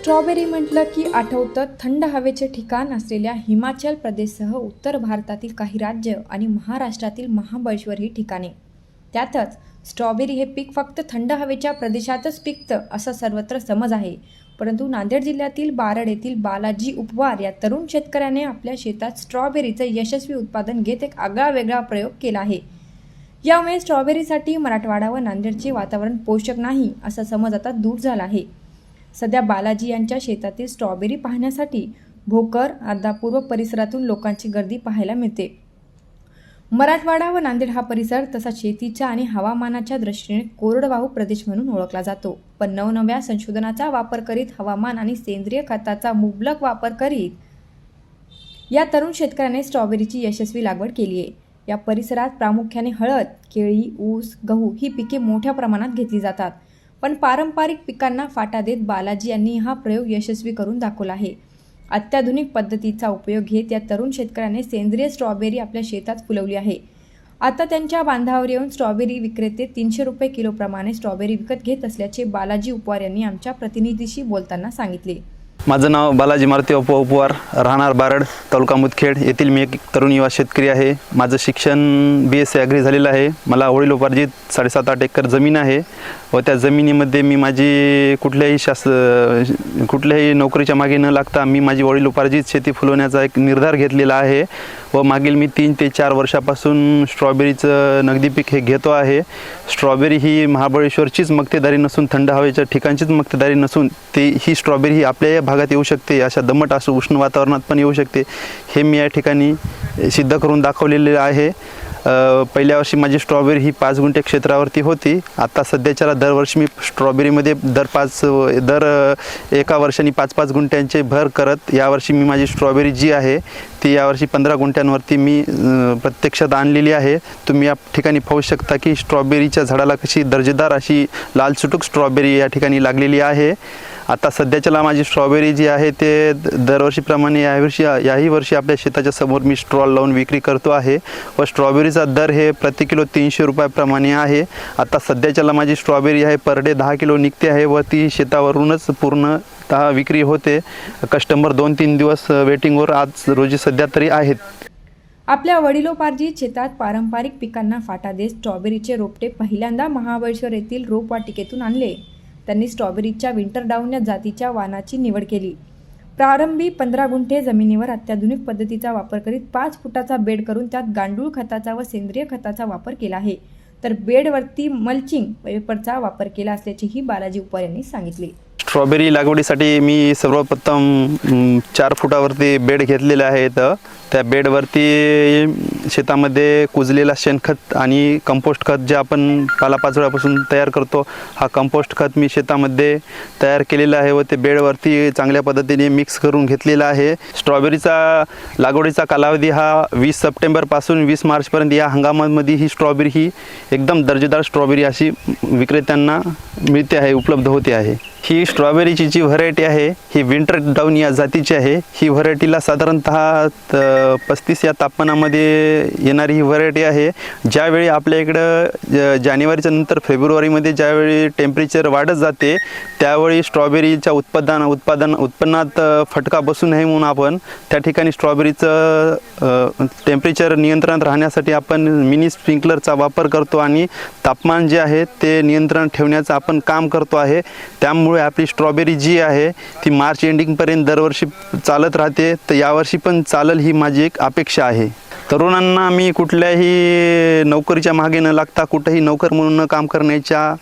Strawberry म्हटलं की आठवतं थंड हवेचे ठिकाण असलेल्या हिमाचल प्रदेशसह उत्तर भारतातील काही राज्य आणि महाराष्ट्रातील महाबळेश्वर ही ठिकाणे. त्यातच स्ट्रॉबेरी हे पीक फक्त थंड हवेच्या प्रदेशातच पिकतं असा सर्वत्र समज आहे. परंतु नांदेड जिल्ह्यातील बारड येथील बालाजी उपवार या तरुण शेतकऱ्याने आपल्या शेतात स्ट्रॉबेरीचं यशस्वी उत्पादन घेत एक आगळा वेगळा प्रयोग केला आहे. यामुळे स्ट्रॉबेरीसाठी मराठवाडा व नांदेडचे वातावरण पोषक नाही असा समज आता दूर झाला आहे. सध्या बालाजी यांच्या शेतातील स्ट्रॉबेरी पाहण्यासाठी भोकर अर्धापूर व परिसरातून लोकांची गर्दी पाहायला मिळते. मराठवाडा व नांदेड हा परिसर तसा शेतीच्या आणि हवामानाच्या दृष्टीने कोरडवाहू प्रदेश म्हणून ओळखला जातो. पण नवनव्या संशोधनाचा वापर करीत हवामान आणि सेंद्रिय खताचा मुबलक वापर करीत या तरुण शेतकऱ्याने स्ट्रॉबेरीची यशस्वी लागवड केली आहे. या परिसरात प्रामुख्याने हळद केळी ऊस गहू ही पिके मोठ्या प्रमाणात घेतली जातात. पण पारंपरिक पिकांना फाटा देत बालाजी यांनी हा प्रयोग यशस्वी करून दाखवला आहे. अत्याधुनिक पद्धतीचा उपयोग घेत या तरुण शेतकऱ्याने सेंद्रिय स्ट्रॉबेरी आपल्या शेतात फुलवली आहे. आता त्यांच्या बांधावर येऊन स्ट्रॉबेरी विक्रेते तीनशे रुपये किलोप्रमाणे स्ट्रॉबेरी विकत घेत असल्याचे बालाजी उपवार यांनी आमच्या प्रतिनिधीशी बोलताना सांगितले. माझं नाव बालाजी मारुती उप उपवार राहणार बारड तालुका मुदखेड. येथील मी एक तरुण युवा शेतकरी आहे. माझं शिक्षण बी एस सी ॲग्री झालेलं आहे. मला वडीलोपार्जित साडेसात आठ एकर जमीन आहे व त्या जमिनीमध्ये मी माझी कुठल्याही शास कुठल्याही नोकरीच्या मागे न लागता मी माझी वडीलोपार्जित शेती फुलवण्याचा एक निर्धार घेतलेला आहे व मागील मी तीन ते चार वर्षापासून स्ट्रॉबेरीचं नगदी पीक हे घेतो आहे. स्ट्रॉबेरी ही महाबळेश्वरचीच मक्तेदारी नसून थंड हवेच्या ठिकाणचीच मक्तेदारी नसून ती ही स्ट्रॉबेरी ही आपल्या या भागात येऊ शकते अशा दमट असं उष्ण वातावरणात पण येऊ शकते. हे मी या ठिकाणी सिद्ध करून दाखवलेले आहे. पहिल्या वर्षी माझी स्ट्रॉबेरी ही पाच गुंठे क्षेत्रावरती होती. आता सध्याच्या दरवर्षी मी स्ट्रॉबेरीमध्ये दर पाच दर एका वर्षाने पाच पाच गुंठ्यांचे भर करत यावर्षी मी माझी स्ट्रॉबेरी जी आहे ती यावर्षी पंधरा गुंठ्यांवरती मी प्रत्यक्षात आणलेली आहे. तुम्ही या ठिकाणी पाहू शकता की स्ट्रॉबेरीच्या झाडाला कशी दर्जेदार अशी लाल सुटूक स्ट्रॉबेरी या ठिकाणी लागलेली आहे. आता सध्याच्याला माझी स्ट्रॉबेरी जी आहे ते द- दरवर्षीप्रमाणे यावर्षी याही वर्षी आपल्या शेताच्या समोर मी स्ट्रॉल लावून विक्री करतो आहे. व स्ट्रॉबेरीचा दर हे प्रति किलो तीनशे रुपयाप्रमाणे आहे. आता सध्याच्याला माझी स्ट्रॉबेरी आहे पर डे दहा किलो निघते आहे व ती शेतावरूनच पूर्णतः विक्री होते. कस्टमर दोन तीन दिवस वेटिंगवर आज रोजी सध्या तरी आहेत. आपल्या वडिलोपार्जित शेतात पारंपरिक पिकांना फाटा देत स्ट्रॉबेरीचे रोपटे पहिल्यांदा महाबळेश्वर येथील रोपवाटिकेतून आणले. त्यांनी स्ट्रॉबेरीच्या विंटर डाऊन या जातीच्या वाणाची निवड केली. प्रारंभी पंधरा गुंठे जमिनीवर अत्याधुनिक पद्धतीचा वापर करीत पाच फुटाचा बेड करून त्यात गांडूळ खताचा व सेंद्रिय खताचा वापर केला आहे. तर बेडवरती मल्चिंग पेपरचा वापर केला असल्याचेही बालाजी उपार यांनी सांगितले. स्ट्रॉबेरी लागवडीसाठी मी सर्वप्रथम चार फुटावरती बेड घेतलेले आहेत. त्या बेडवरती शेतामध्ये कुजलेला शेणखत आणि कंपोस्ट खत जे आपण पालापाचोळ्यापासून तयार करतो हा कंपोस्ट खत मी शेतामध्ये तयार केलेला आहे व ते बेडवरती चांगल्या पद्धतीने मिक्स करून घेतलेला आहे. स्ट्रॉबेरीचा लागवडीचा कालावधी हा वीस सप्टेंबरपासून वीस मार्चपर्यंत या हंगामामध्ये ही स्ट्रॉबेरी ही एकदम दर्जेदार स्ट्रॉबेरी अशी विक्रेत्यांना मिळते आहे उपलब्ध होते आहे. ही स्ट्रॉबेरीची जी व्हरायटी आहे ही विंटर डाऊन या जातीची आहे. ही व्हरायटीला साधारणतः पस्तीस या तापमानामध्ये येणारी ही व्हरायटी आहे. ज्यावेळी आपल्या इकडं ज- जानेवारीच्या नंतर फेब्रुवारीमध्ये ज्यावेळी टेम्परेचर वाढत जाते त्यावेळी स्ट्रॉबेरीच्या उत्पादन उत्पादन उत्पन्नात फटका बसू नये म्हणून आपण त्या ठिकाणी स्ट्रॉबेरीचं टेम्परेचर नियंत्रणात राहण्यासाठी आपण मिनी स्प्रिंकलरचा वापर करतो आणि तापमान जे आहे ते नियंत्रण ठेवण्याचं आपण काम करतो आहे. त्यामुळे आपली स्ट्रॉबेरी जी आहे ती मार्च एंडिंगपर्यंत दरवर्षी चालत राहते. तर यावर्षी पण चालल ही माझी एक अपेक्षा आहे. तरुणांना मी कुठल्याही नोकरीच्या मागे न लागता कुठंही नोकर म्हणून न काम करण्याच्या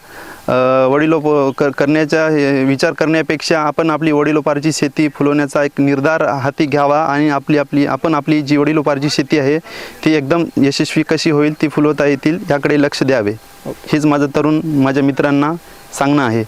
अ, वडिलो क करण्याचा विचार करण्यापेक्षा आपण आपली वडिलोपार्जित शेती फुलवण्याचा एक निर्धार हाती घ्यावा आणि आपली आपली आपण आपली जी वडिलोपार्जित शेती आहे ती एकदम यशस्वी कशी होईल ती फुलवता येतील याकडे लक्ष द्यावे. हेच माझं तरुण माझ्या मित्रांना सांगणं आहे.